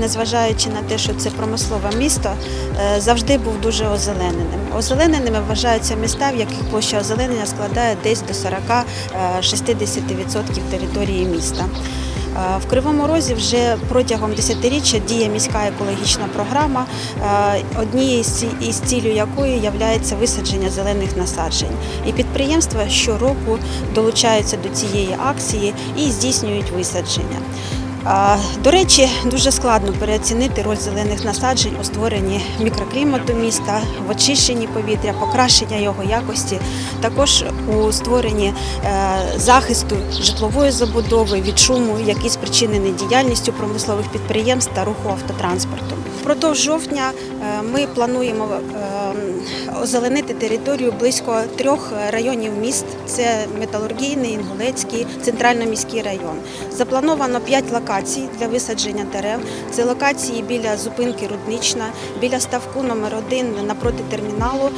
незважаючи на те, що це промислове місто, е, завжди був дуже озелененим. Озелененими вважаються міста, в яких площа озеленення складає десь до 40-60% території міста. Е, В Кривому Розі вже протягом десятиріччя діє міська екологічна програма, е, однією із цілю якої є висадження зелених насаджень. І підприємства щороку долучаються до цієї акції і здійснюють висадження. До речі, дуже складно переоцінити роль зелених насаджень у створенні мікроклімату міста, в очищенні повітря, покращення його якості, також у створенні е, захисту житлової забудови від шуму, який спричинений діяльністю промислових підприємств та руху автотранспорту. Впродовж жовтня е, ми плануємо е, озеленити територію близько трьох районів міст: це Металургійний, Інгулецький, центрально-міський район. Заплановано п'ять локацій для висадження дерев. Це локації біля зупинки Руднична, біля ставку номер 1 напроти терміналу,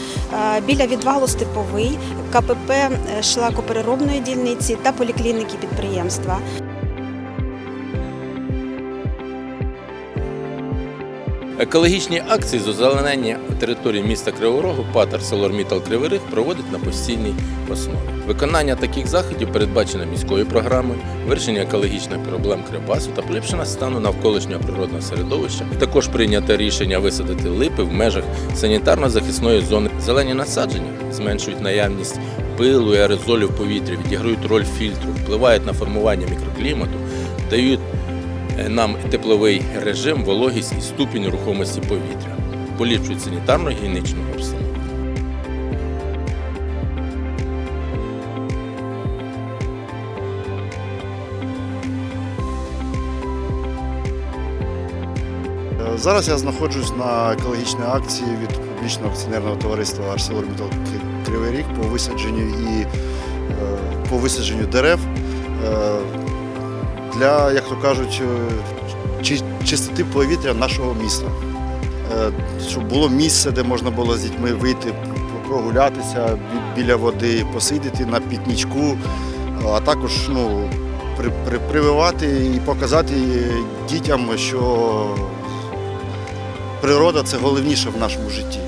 е, біля відвалу Степовий, КПП е, шлакопереробної дільниці та поліклініки підприємства. Екологічні акції з озеленення території міста Кривого Рогу ПАТ «АрселорМіттал Кривий Ріг проводить на постійній основі. Виконання таких заходів передбачено міською програмою, вирішення екологічних проблем Кривбасу та поліпшення стану навколишнього природного середовища. Також прийнято рішення висадити липи в межах санітарно-захисної зони. Зелені насадження зменшують наявність пилу і аерозолю в повітрі, відіграють роль фільтру, впливають на формування мікроклімату, дають нам тепловий режим, вологість і ступінь рухомості повітря, поліпшують санітарно-гігієнічну обстановку. Е, Зараз я знаходжусь на екологічній акції від публічного акціонерного товариства ArcelorMittal Кривий Ріг по висадженню і е, по висадженню дерев е, для, як то кажуть, е, чистоти повітря нашого міста. Е, Щоб було місце, де можна було з дітьми вийти, прогулятися біля води, посидіти на пікнічку, а також ну, при, при, прививати і показати дітям, що природа це головніше в нашому житті.